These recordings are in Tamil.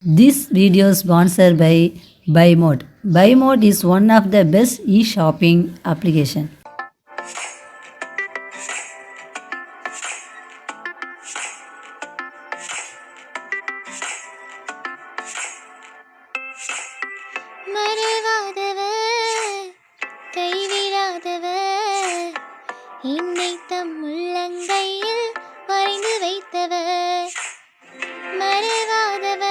This video is sponsored by BuyMode. BuyMode is one of the best e-shopping application. என்னை தம் உள்ளங்கையில் வரைந்து வைத்தவர். மறவாதவர்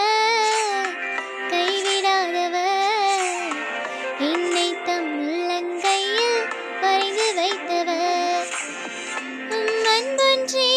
கைவிடாதவர். என்னை தம் உள்ளங்கையில் வரைந்து வைத்தவர். அன்பன்றி